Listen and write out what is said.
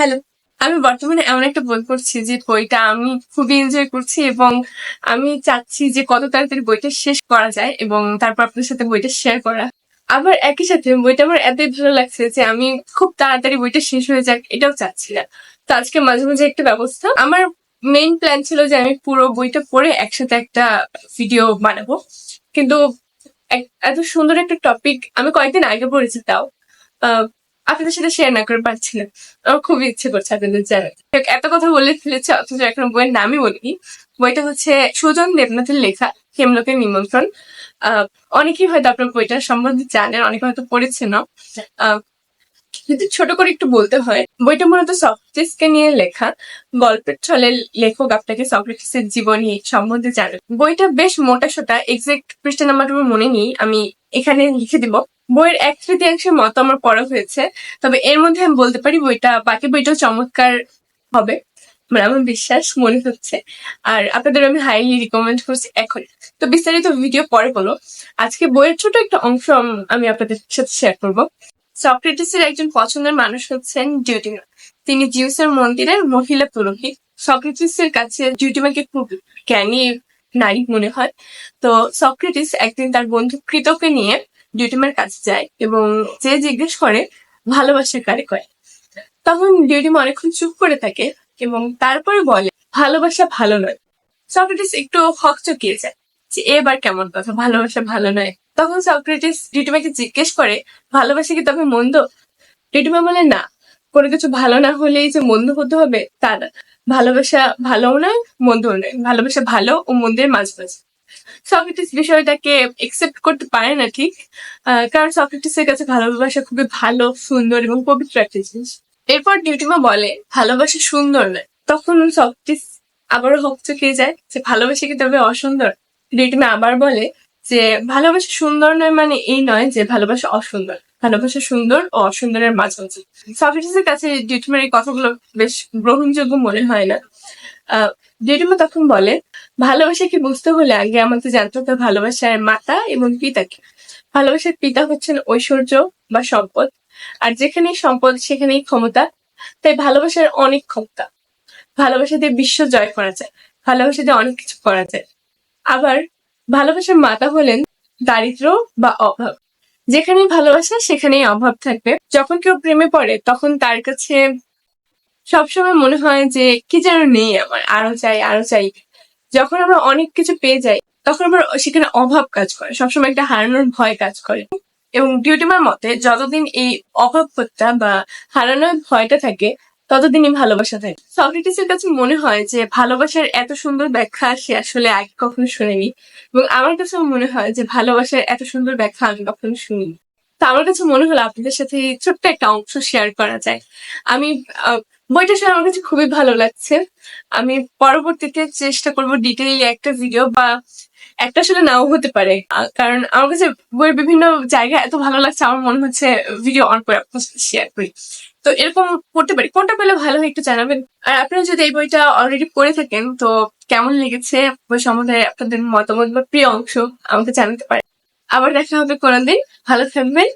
Hello, আমি বর্তমানে এমন একটা বই পড়ছি যে বইটা আমি খুবই এনজয় করছি এবং আমি চাচ্ছি যে কত তাড়াতাড়ি বইটা শেষ করা যায় এবং তারপর আপনার সাথে বইটা শেয়ার করা। আবার একই সাথে বইটা আমার এতই ভালো লাগছে যে আমি খুব তাড়াতাড়ি বইটা শেষ হয়ে যাক, এটাও চাচ্ছি না। তো আজকে মাঝে মাঝে একটা ব্যবস্থা, আমার মেইন প্ল্যান ছিল যে আমি পুরো বইটা পড়ে একসাথে একটা ভিডিও বানাবো। কিন্তু এত সুন্দর একটা টপিক আমি কয়েকদিন আগে পড়েছি তাও। আপনাদের সাথে শেয়ার না করে পারছি না। আমার খুবই ইচ্ছে করছে আপনাদের জানার এত কথা বলে ফেলেছে, অথচ এখন বইয়ের নামই বলিনি। বইটা হচ্ছে সুজন দেবনাথের লেখা, হেমলোকের নিমন্ত্রণ। অনেকেই হয়তো আপনার বইটা সম্বন্ধে জানেন, অনেকে হয়তো পড়েছেন আহ যদি ছোট করে একটু বলতে হয়, বইটা মূলত সক্রেটিসকে নিয়ে লেখা। গল্পের ছলে লেখক আপনাকে সক্রেটিসের জীবনী সম্বন্ধে জানান বইটা বেশ মোটা সোটা এক্সাক্ট পৃষ্ঠা নাম্বারটা আমার মনে নেই, আমি এখানে লিখে দিব। বইয়ের এক তৃতীয়াংশের মতো আমার পড়া হয়েছে। তবে এর মধ্যে আমি বলতে পারি বইটা, বাকি বইটাও চমৎকার হবে। মানে আমার বিশ্বাস মনে হচ্ছে। আর আপনাদের আমি হাইলি রিকমেন্ড করছি এখন তো বিস্তারিত ভিডিও পরে বলো আজকে বইয়ের ছোট একটা অংশ আমি আপনাদের সাথে শেয়ার করব। সক্রেটিসের একজন পছন্দের মানুষ হচ্ছেন ডিউটিমা তিনি জিউসের মন্দিরের মহিলা পুরোহিত। সক্রেটিসের কাছে ডিউটিমাকে খুব জ্ঞানী নারী মনে হয়। তো সক্রেটিস একদিন তার বন্ধু কৃতকে নিয়ে ডিউটিমার কাছে যায় এবং যে জিজ্ঞেস করে ভালোবাসা কারে কয়? তখন ডিউটিমা অনেকক্ষণ চুপ করে থাকে এবং তারপরে বলে, ভালোবাসা ভালো নয়। সক্রেটিস একটু হকচকিয়ে যায় যে, এবার কেমন কথা? ভালোবাসা ভালো নয়। তখন সক্রেটিস ডিউটিমাকে জিজ্ঞেস করে, ভালোবাসা কি তবে মন্দ? ডিউটিমা বলে, না, কোনো কিছু ভালো না হলেই যে মন্দ হতে হবে তা না। ভালোবাসা ভালোও নয়, মন্দও নয়। ভালোবাসা ভালো ও মন্দের মাঝামাঝি সক্রেটিস বিষয়টাকে একসেপ্ট করতে পারে না ঠিক? কারণ সক্রেটিসের কাছে ভালোবাসা খুবই ভালো, সুন্দর এবং পবিত্র একটা জিনিস। এরপর ডিউটিমা বলে, ভালোবাসা সুন্দর নয়। তখন সক্রেটিস আবারও হকচকিয়ে যায় যে, ভালোবাসা কি তবে অসুন্দর? ডিউটিমা আবার বলে যে, ভালোবাসা সুন্দর নয় মানে এই নয় যে, ভালোবাসা অসুন্দর। ভালোবাসা সুন্দর ও অসুন্দরের মাঝামাঝি। সক্রেটিসের কাছে ডিউটিমার এই কথাগুলো বেশ গ্রহণযোগ্য মনে হয় না। ডিউটিমা তখন বলে ভালোবাসাকে বুঝতে হলে আগে আমাকে জানতে হবে ভালোবাসার মাতা এবং পিতাকে। ভালোবাসার পিতা হচ্ছেন ঐশ্বর্য বা সম্পদ, আর যেখানেই সম্পদ, সেখানেই ক্ষমতা। তাই ভালোবাসার অনেক ক্ষমতা। ভালোবাসা দিয়ে বিশ্ব জয় করা যায়, ভালোবাসা দিয়ে অনেক কিছু করা যায়। আবার ভালোবাসার মাতা হলেন দারিদ্র বা অভাব। যেখানেই ভালোবাসা, সেখানেই অভাব থাকবে। যখন কেউ প্রেমে পড়ে, তখন তার কাছে সবসময় মনে হয় যে, কি যেন নেই আমার, আরও চাই আরও চাই। যখন আমরা অনেক কিছু পেয়ে যাই, তখন আমার সেখানে অভাব কাজ করে। সবসময় একটা হারানোর ভয় কাজ করে। এবং ডিউটিমার মতে, যতদিন এই অভাব বোধটা বা হারানোর ভয়টা থাকে, ততদিনই ভালোবাসা থাকে। সক্রেটিসের কাছে মনে হয় যে, ভালোবাসার এত সুন্দর ব্যাখ্যা সে আসলে আগে কখনো শুনেনি। এবং আমার কাছে মনে হয় যে, ভালোবাসার এত সুন্দর ব্যাখ্যা আমি কখনো শুনিনি। তো আমার কাছে মনে হলো আপনাদের সাথে ছোট্ট একটা অংশ শেয়ার করা যায়। আমি বইটা শুনে আমার কাছে খুবই ভালো লাগছে। আমি পরবর্তীতে চেষ্টা করব ডিটেইলি একটা ভিডিও বা একটা আসলে নাও হতে পারে। কারণ আমার কাছে বইয়ের বিভিন্ন জায়গা এত ভালো লাগছে, আমার মনে হচ্ছে ভিডিও অন করে আপনার সাথে শেয়ার করি। তো এরকম করতে পারি। কোনটা পেলে ভালো হয় একটু জানাবেন। আর আপনারা যদি এই বইটা অলরেডি পড়ে থাকেন, তো কেমন লেগেছে? বই সম্বন্ধে আপনাদের মতামত বা প্রিয় অংশ আমাকে জানাতে পারেন। আবার দেখা হবে কোনদিন ভালো থাকবেন।